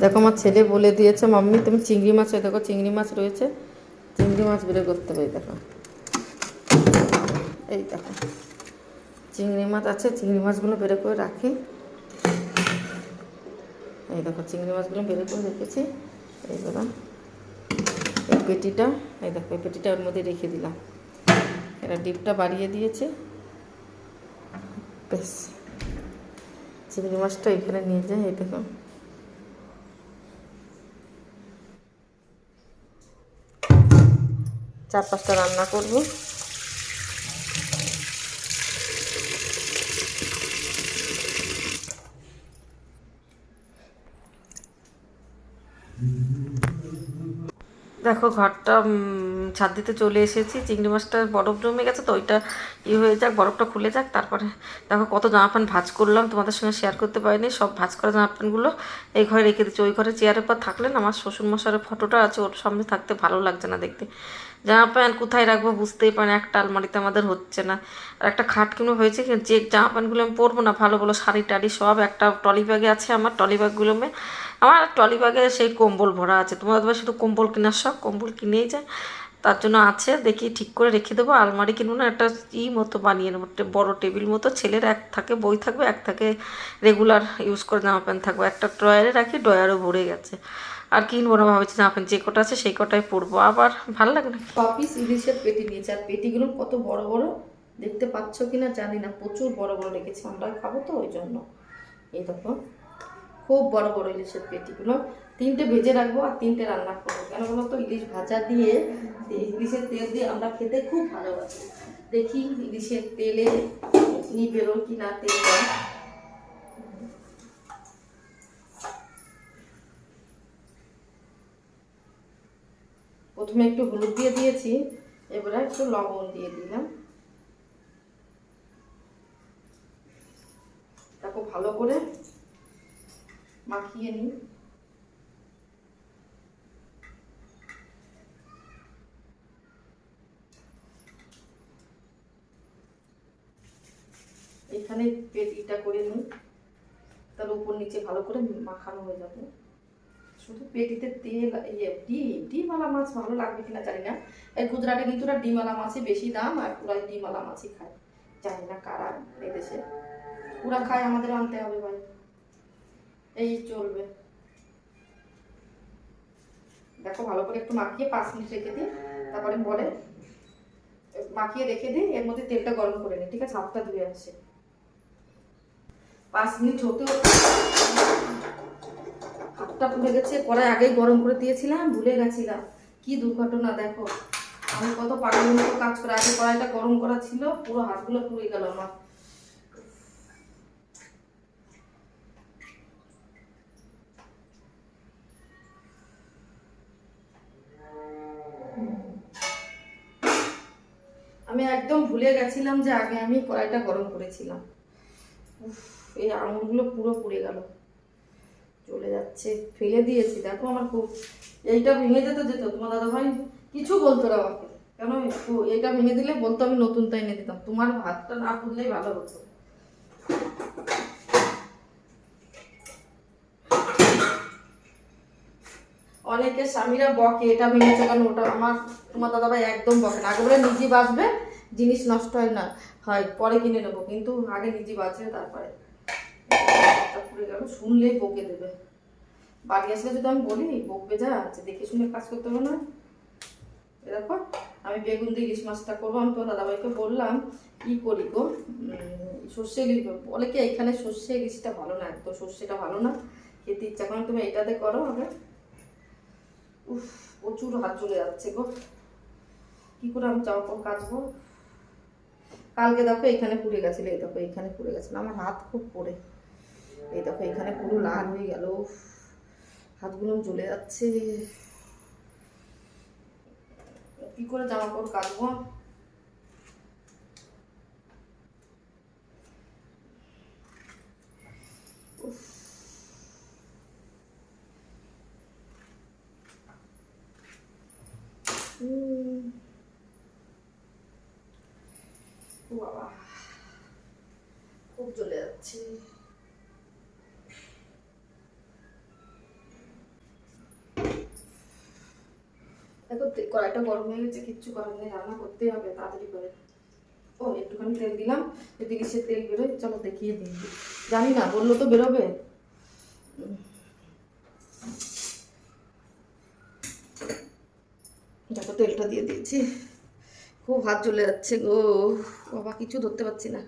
দেখো, আমার ছেলে বলে দিয়েছে, মাম্মি, তুমি চিংড়ি মাছ দেখো, চিংড়ি মাছ রয়েছে। চিংড়ি মাছ বের করতে হবে দেখো। এই দেখো। চিংড়ি মাছ আছে, চিংড়ি মাছগুলো বের করে রাখি। এই দেখো, চিংড়ি মাছগুলো বের করে রেখেছি। এই এইগুলো এই পেটিটা, এই দেখো, এই পেটিটা ওর মধ্যে রেখে দিলাম। এরা ডিপটা বাড়িয়ে দিয়েছে। বেশ। চিংড়ি মাছটা এখানে নিয়ে যায় এই দেখো। চার পাঁচটা রান্না করব। দেখো ঘরটা ছাদ দিতে চলে এসেছি, চিংড়ি মাছটা বরফ জমে গেছে তো ওইটা ই হয়ে যাক, বরফটা খুলে যাক, তারপরে দেখো কত জামা প্যান্ট ভাঁজ করলাম, তোমাদের সঙ্গে শেয়ার করতে পারিনি, সব ভাঁজ করা জামা প্যান্টগুলো এই ঘরে রেখে দিচ্ছি। ওই ঘরে চেয়ারের পর থাকলেন আমার শ্বশুরমশারের ফটোটা আছে, ওর সামনে থাকতে ভালো লাগছে না দেখতে। জামা প্যান্ট কোথায় রাখব বুঝতেই পারেন, একটা আলমারিতে আমাদের হচ্ছে না। আর একটা খাট কিনে হয়েছে যে জামা প্যান্টগুলো আমি পরবো না, ভালো ভালো শাড়ি টাড়ি সব একটা টলি ব্যাগে আছে আমার টলি ব্যাগগুলো আমার টলি ব্যাগে সেই কম্বল ভরা আছে। তোমাদের শুধু কম্বল কেনার শখ? কম্বল কিনেই যায়। তার জন্য আছে, দেখি ঠিক করে রেখে দেবো। আলমারি কিনবো না, একটা ই মতো বানিয়ে নেব বড় টেবিল মতো। ছেলের এক থাকে, বই থাকবে, এক থাকে রেগুলার ইউজ করে জামা প্যান্ট থাকবে। একটা ড্রয়ারে রাখি ড্রয়ারও ভরে গেছে। আর কিনবো না ভাবছি, জামা প্যান্ট যে কটা আছে সেই কটাই পরবো। আবার ভালো লাগে না? পিস ইলিশের পেটি নিয়েছে। আর পেটিগুলো কত বড় বড়, দেখতে পাচ্ছ কিনা জানি না। প্রচুর বড় বড় রেখেছি আমরা খাব তো, ওই জন্য। এই দেখো। খুব বড় বড় ইলিশের পেটিগুলো। তিনটে ভেজে রাখব আর তিনটে রান্না করব। কেন বলো তো? ইলিশ ভাজা দিয়ে ইলিশের তেল দিয়ে আমরা খেতে খুব ভালোবাসি। দেখি ইলিশের তেলে নি বেরোয় কি না তেল প্রথমে একটু হলুদ দিয়ে দিয়েছি, এবারে একটু লবণ দিয়ে দিলাম। তারপর ভালো করে মাখিয়ে নিই এখানে পেটিটা করে নিই তার উপর নিচে ভালো করে মাখানো হয়ে যাবে। শুধু পেটিতে তেল ইয়ে ডিম, ডিমওয়ালা মাছ ভালো লাগবে কিনা জানি না। এই গুজরাটে কিন্তু ওরা ডিমওয়ালা মাছই বেশি দাম আর পুরা ডিমওয়ালা মাছই খায়। জানি না কারা এদেশে পুরা খায় আমাদের আনতে হবে ভাই। এই চলবে। দেখো ভালো করে একটু মাখিয়ে পাঁচ মিনিট রেখে দিই, তারপরে বলে মাখিয়ে রেখে দিই, এর মধ্যে তেলটা গরম করে নিই, ঠিক আছে? হাতটা ধুয়ে আসে। পাঁচ মিনিট হতে হতে হাতটা পুড়ে গেছে, কড়াই আগেই গরম করে দিয়েছিলাম, ভুলে গেছিলাম। কি দুর্ঘটনা, দেখো। আমি কত পাগলের মতো কাজ করে, আগে কড়াইটা গরম করা ছিল, পুরো হাতগুলো পুড়ে গেল আমার। আমি একদম ভুলে গেছিলাম যে আগে আমি কড়াইটা গরম করেছিলাম। উফ, এই আঙুলগুলো পুরো পুড়ে গেল। চলে যাচ্ছে ফেলে দিয়েছি। দেখো আমার খুব এইটা ভেঙে যেত যেত তোমার দাদা ভাই কিছু বলতো না আমাকে। কেন ও এইটা ভেঙে দিলে বলতো আমি নতুনটা এনে দিতাম। তোমার ভাতটা না পুড়লেই ভালো হতো। অনেকে স্বামীরা বকে এটা ভেঙেছে কেন ওটা আমার তোমার দাদা ভাই একদম বকে না। বলে নিজে বাঁচবে জিনিস নষ্ট হয় না, হয় পরে কিনে নেব, কিন্তু আগে নিজে বাঁচবে তারপরে পুড়ে গেল, শুনলেই বকে দেবে। বাড়ি আসলে যদি আমি বলি, বকবে যা, যে দেখে শুনে কাজ করতে হবে না। দেখো, আমি বেগুন দিয়ে ইলিশ মাছটা করব, আমি তো দাদাভাইকে বললাম, কি করি গো? সর্ষে ইলিশ বলে কি এখানে সর্ষে ইলিশটা ভালো না তো সর্ষেটা ভালো না, খেতে ইচ্ছা করে তুমি এটাতে করো আগে। উফ, প্রচুর হাত চলে যাচ্ছে গো। কি করে আমি কাপড় কাচবো? কালকে দেখো এখানে পুড়ে গেছিল, এই দেখো এখানে পুড়ে গেছিল, আমার হাত খুব পড়ে। এই দেখো এখানে পুরো লাল হয়ে গেল হাতগুলো জ্বলে যাচ্ছে। কি করে জামা কাপড় কাচবো? উফ। যাচ্ছে দেখো কড়াইটা গরম হয়ে গেছে, কিচ্ছু করার নেই, রান্না করতেই হবে, তাড়াতাড়ি করে। ও, একটুখানি তেল দিলাম যদি সে তেল বেরোয়, চলো দেখিয়ে দিন জানি না, বলল তো বেরোবে। দেখো, তেলটা দিয়ে দিয়েছি। খুব হাত চলে যাচ্ছে গো, বাবা, কিছু ধরতে পারছি না।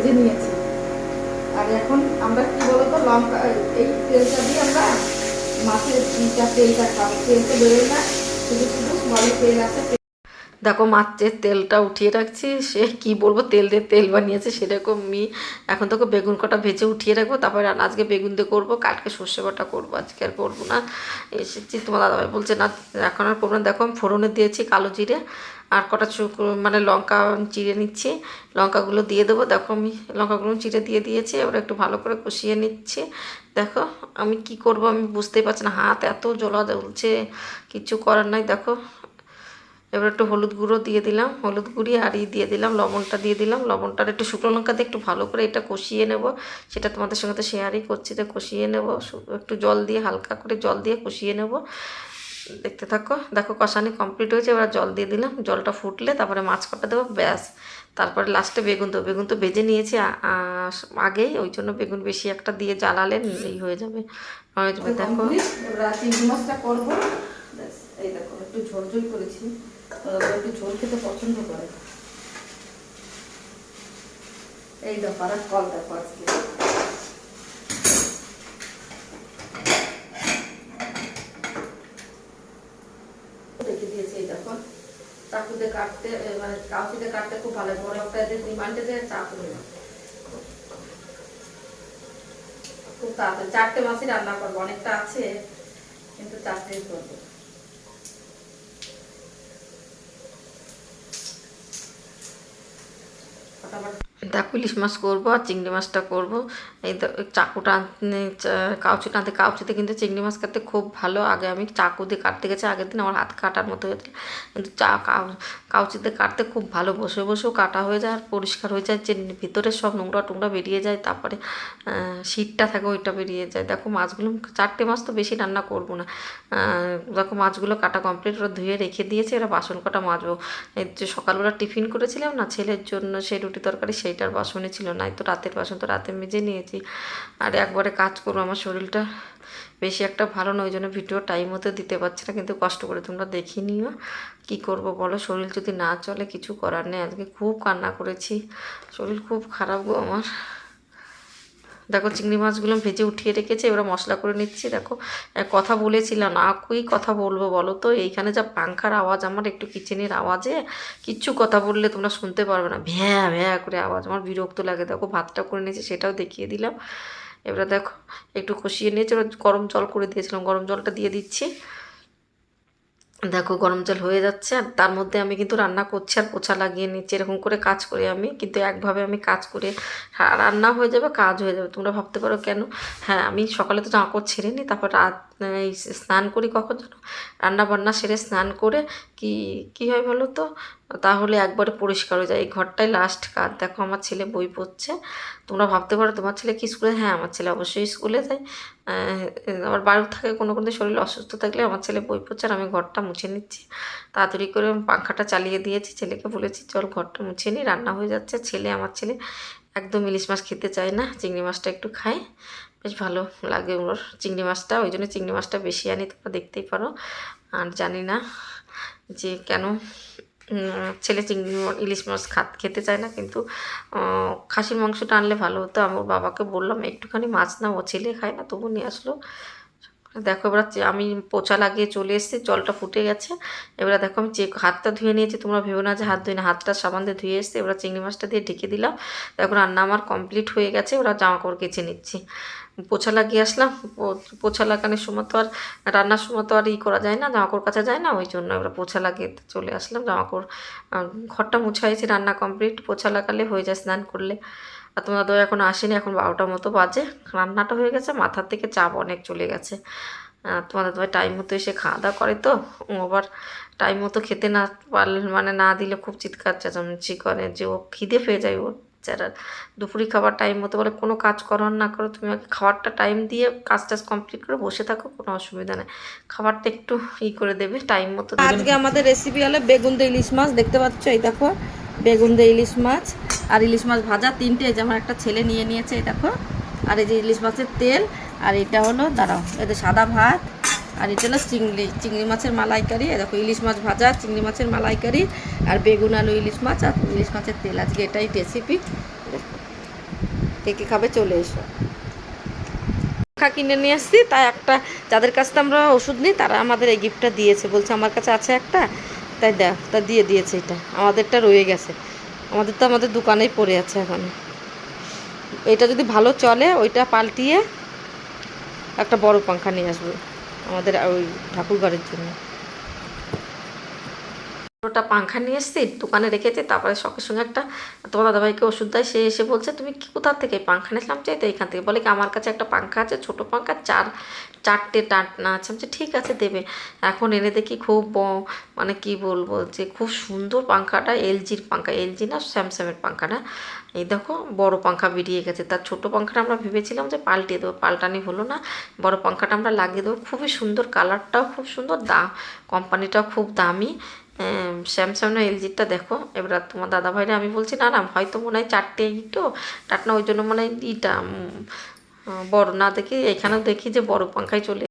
ভেজে নিয়েছি। আর এখন আমরা কি বলতো, লঙ্কা, এই তেলটা দিয়ে আমরা মাছের তেলটা খাব তেল তো বেরোয় না, শুধু শুধু ভালো তেল আছে দেখো মাছের তেলটা উঠিয়ে রাখছি, সে কি বলব, তেল দিয়ে তেল বানিয়েছে, সেরকম মি। এখন তোকে বেগুন কটা ভেজে উঠিয়ে রাখব, তারপরে আজকে বেগুন দিয়ে করব, কালকে সর্ষে বাটা করব, আজকে আর করব না। এসেছি তোমার দাদাভাই বলছে, না, এখন আর করব না। দেখো আমি ফোড়নে দিয়েছি কালো জিরে, আর কটা মানে লঙ্কা চিড়ে নিচ্ছি, লঙ্কাগুলো দিয়ে দেবো। দেখো আমি লঙ্কাগুলো চিড়ে দিয়ে দিয়েছি, এবার একটু ভালো করে কষিয়ে নিচ্ছি। দেখো আমি কি করব আমি বুঝতেই পারছি না, হাত এত জ্বলা জ্বলছে, কিছু করার নাই। দেখো এবার একটু হলুদ গুঁড়ো দিয়ে দিলাম হলুদ গুঁড়ি আর ই দিয়ে দিলাম লবণটা দিয়ে দিলাম লবণটা আর একটু শুকনো লঙ্কা দিয়ে একটু ভালো করে এটা কষিয়ে নেব। সেটা তোমাদের সঙ্গে তো শেয়ারই করছি যে কষিয়ে নেব। একটু জল দিয়ে হালকা করে জল দিয়ে কষিয়ে নেব। দেখতে থাকো দেখো কষানি কমপ্লিট হয়েছে এবার জল দিয়ে দিলাম জলটা ফুটলে তারপরে মাছ কটা দেবো ব্যাস। তারপরে লাস্টে বেগুন দেবো বেগুন তো ভেজে নিয়েছি আগেই ওই জন্য বেগুন বেশি একটা দিয়ে জ্বালালে এই হয়ে যাবে। দেখো। এবার চিংড়ি মাছটা করব। এই দেখো, একটু ঝোল ঝোল করেছি। একটু ঝোল খেতে পছন্দ করে। এই দেখো, আর কল দেখো আজকে। কাটতে মানে কাটতে খুব ভালো বড় একটা নেই খুব তাড়াতাড়ি। চারটে মাসই রান্না করব, অনেকটা আছে, কিন্তু চারটেই করব। estava দেখো ইলিশ মাছ করব আর চিংড়ি মাছটা করব। এই চাকুটা আনতে চা- কাউচিটা আনতে কাউচিতে কিন্তু চিংড়ি মাছ কাটতে খুব ভালো। আগে আমি চাকু দিয়ে কাটতে গেছি, আগের দিন আমার হাত কাটার মতো হয়েছিল কিন্তু চা, কাউ- কাউচিতে কাটতে খুব ভালো। বসে বসেও কাটা হয়ে যায় আর পরিষ্কার হয়ে যায়। যে ভিতরে সব নোংরা টোংরা বেরিয়ে যায়, তারপরে শীতটা থাকে ওইটা বেরিয়ে যায়। দেখো মাছগুলো, চারটে মাছ তো বেশি রান্না করব না। দেখো মাছগুলো কাটা কমপ্লিট ওরা ধুয়ে রেখে দিয়েছে, এরা বাসন কটা মাজবো। এই যে সকালবেলা টিফিন করেছিলাম না, ছেলের জন্য সেই রুটি তরকারি সেইটার বাসনে ছিল না তো রাতের বাসন তো রাতে মেজে নিয়েছি। আর একবারে কাজ করব, আমার শরীরটা বেশি একটা ভালো নয় ওই জন্য ভিডিও টাইম মতো দিতে পারছি না, কিন্তু কষ্ট করে তোমরা দেখি নিও কী করব বলো? শরীর যদি না চলে, কিছু করার নেই। আজকে খুব কান্না করেছি, শরীর খুব খারাপ গো আমার। দেখো চিংড়ি মাছগুলো ভেজে উঠিয়ে রেখেছে, এবার মশলা করে নিচ্ছি। দেখো কথা বলেছিলাম না, কই কথা বলব বলো তো? এইখানে যা পাংখার আওয়াজ আমার, একটু কিচেনের আওয়াজে কিচ্ছু কথা বললে তোমরা শুনতে পারবে না। ভ্যা ভ্যা করে আওয়াজ, আমার বিরক্ত লাগে। দেখো, ভাতটা করে নিয়েছি, সেটাও দেখিয়ে দিলাম। এবারে দেখো, একটু কষিয়ে নিয়েছি গরম জল করে দিয়েছিলাম, গরম জলটা দিয়ে দিচ্ছি। দেখো গরম জল হয়ে যাচ্ছে আর তার মধ্যে আমি কিন্তু রান্না করছি আর পোছা লাগিয়ে নিচ্ছি এরকম করে কাজ করি আমি। কিন্তু একভাবে আমি কাজ করে হ্যাঁ, রান্না হয়ে যাবে কাজ হয়ে যাবে। তোমরা ভাবতে পারো কেন? হ্যাঁ আমি সকালে তো জামা কাপড় ছেড়ে নিই তারপর রাত স্নান করি কখন যেন? রান্না বান্না সেরে স্নান করে কি কি হয় বলো তো? তাহলে একবারে পরিষ্কার হয়ে যায়। এই ঘরটাই লাস্ট কাজ। দেখো আমার ছেলে বই পড়ছে। তোমরা ভাবতে পারো, তোমার ছেলে কি স্কুলে? হ্যাঁ আমার ছেলে অবশ্যই স্কুলে যায়। আমার বাড়ি থাকে কোনো কোনো শরীর অসুস্থ থাকলে আমার ছেলে বই পড়ছে আর আমি ঘরটা মুছে নিচ্ছি। তাড়াতাড়ি করে পাখাটা চালিয়ে দিয়েছি। ছেলেকে বলেছি, চল ঘরটা মুছে নিই রান্না হয়ে যাচ্ছে। ছেলে, আমার ছেলে একদম ইলিশ মাছ খেতে চায় না। চিংড়ি মাছটা একটু খায়। বেশ ভালো লাগে ওর চিংড়ি মাছটা, ওই জন্য চিংড়ি মাছটা বেশি আনি, তোমরা দেখতেই পারো। আর জানি না যে কেন ছেলে চিংড়ি ইলিশ মাছ খাত খেতে চায় না, কিন্তু খাসির মাংসটা আনলে ভালো হতো। আমার বাবাকে বললাম, একটুখানি মাছ না, ও ছেলে খায় না, তবু নিয়ে আসলো। দেখো, এবার আমি পোছা লাগিয়ে চলে এসেছি, জলটা ফুটে গেছে। এবার দেখো, আমি যে হাতটা ধুয়ে নিয়েছি, তোমরা ভেবো না যে হাত ধুয়ে না, হাতটা সাবান দিয়ে ধুয়ে এসেছি। এবার চিংড়ি মাছটা দিয়ে ঢেকে দিলাম। দেখো, রান্না আমার কমপ্লিট হয়ে গেছে ওরা জামা কাপড় কেচে নিচ্ছি। পোছা লাগিয়ে আসলাম। পোছা লাগানোর সময় তো আর রান্নার সময় তো আর ই করা যায় না জামা কাছে যায় না ওই জন্য এবার পোছা লাগিয়ে চলে আসলাম। জামা কাপড় আহ, ঘরটা মুছা হয়েছে রান্না কমপ্লিট পোছা লাগালে হয়ে যায় স্নান করলে। আর তোমার তো এখন আসেনি এখন বারোটার মতো বাজে রান্নাটা হয়ে গেছে মাথার থেকে চাপ অনেক চলে গেছে। আহ, তোমাদের তো টাইম মতো এসে খাওয়া দাওয়া করে তো আবার টাইম মতো খেতে না পারলে মানে না দিলে খুব চিৎকার চেঁচামেচি করে যে ও খিদে পেয়ে যায় ওর। যারা দুপুরি খাবার টাইম মতো বলে, কোনো কাজ করো না করো, তুমি আগে খাবারটা টাইম দিয়ে কাজ টাজ কমপ্লিট করে বসে থাকো, কোনো অসুবিধা নেই। খাবারটা একটু ই করে দেবে টাইম মতো আজকে আমাদের রেসিপি হলো বেগুন দিয়ে ইলিশ মাছ, দেখতে পাচ্ছ এই দেখো, বেগুন দিয়ে ইলিশ মাছ আর ইলিশ মাছ ভাজা তিনটে, এই যে আমার একটা ছেলে নিয়ে নিয়েছে, এই দেখো। আর এই যে ইলিশ মাছের তেল, আর এটা হলো, দাঁড়াও এতে সাদা ভাত আর এটা হলো চিংড়ি চিংড়ি মাছের মালাইকারি দেখো ইলিশ মাছ ভাজা, চিংড়ি মাছের মালাইকারি আর বেগুন আলু ইলিশ মাছ আর ইলিশ মাছের তেল। আজকে এটাই রেসিপি কে কে খাবে চলে এসো। পাখা কিনে নিয়ে আসছি, তাই একটা যাদের কাছ থেকে আমরা ওষুধ নিই, তারা আমাদের এই গিফটটা দিয়েছে। বলছে, আমার কাছে আছে একটা? তাই দেখ, তা দিয়ে দিয়েছে এটা। আমাদেরটা রয়ে গেছে। আমাদের তো আমাদের দোকানেই পড়ে আছে এখন। এটা যদি ভালো চলে, ওইটা পাল্টিয়ে একটা বড় পাংখা নিয়ে আসব। আমাদের ওই ঠাকুর ঘরের জন্য। ওটা পাংখা নিয়ে এসেছি, দোকানে রেখেছি, তারপরে সঙ্গে সঙ্গে একটা তোমার দাদাভাইকে ওষুধ দেয়, সে এসে বলছে, তুমি কি কোথা থেকে পাংখা নিয়েছিলাম চাই তো এখান থেকে। বলে কি, আমার কাছে একটা পাংখা আছে, ছোটো পাংখা, চার, চারটে টাটনা আছে। আমি ঠিক আছে, দেবে। এখন এনে দেখি খুব মানে কি বলব যে, খুব সুন্দর পাংখাটা, এলজির পাংখা, এলজি না স্যামসাংয়ের পাংখাটা এই দেখো, বড় পাংখা বেরিয়ে গেছে। তার ছোট পাংখাটা আমরা ভেবেছিলাম যে পাল্টে দেবো, পাল্টানি হলো না। বড় পাংখাটা আমরা লাগিয়ে দেবো। খুবই সুন্দর কালারটাও খুব সুন্দর দাম কোম্পানিটাও খুব দামি। স্যামসাং না এলজিটা দেখো। এবার তোমার দাদা ভাইরা আমি বলছি, না না, হয়তো মনে হয় চারটে ইটো। টাটনা ওই জন্য মনে হয় ইটা বড়। না দেখি এখানেও দেখি যে বড় পাঙ্খায় চলে